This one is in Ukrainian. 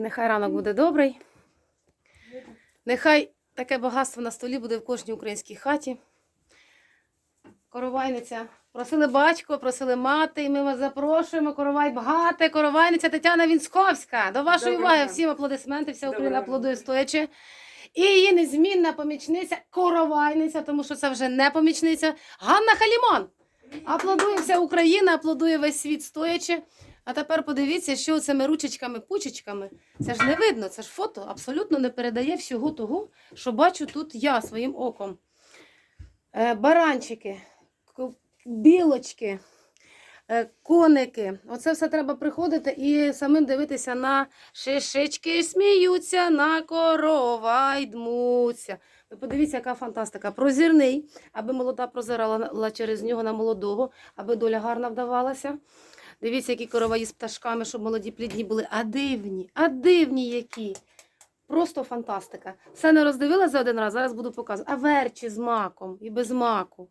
І нехай ранок буде добрий. Нехай таке багатство на столі буде в кожній українській хаті. Коровайниця. Просили батько, просили мати, і ми вас запрошуємо. Коровай багате, коровайниця Тетяна Вінсковська. До вашої Доброго уваги дня. всім аплодисменти, вся Україна Доброго дня. аплодує стоячи. І її незмінна помічниця, коровайниця, тому що це вже не помічниця, Ганна Халімон. Аплодує вся Україна, аплодує весь світ стоячи. А тепер подивіться, що цими ручечками, пучечками. Це ж не видно, це ж фото абсолютно не передає всього того, що бачу тут я своїм оком. Е, баранчики, білочки, е, коники. Оце все треба приходити і самим дивитися на шишечки сміються, на корова й дмуться. Ви подивіться, яка фантастика. Прозірний, аби молода прозирала через нього на молодого, аби доля гарна вдавалася. Дивіться, які короваї з пташками, щоб молоді плідні були. А дивні, а дивні які. Просто фантастика. Все не роздивила за один раз, зараз буду показувати. А верчі з маком і без маку.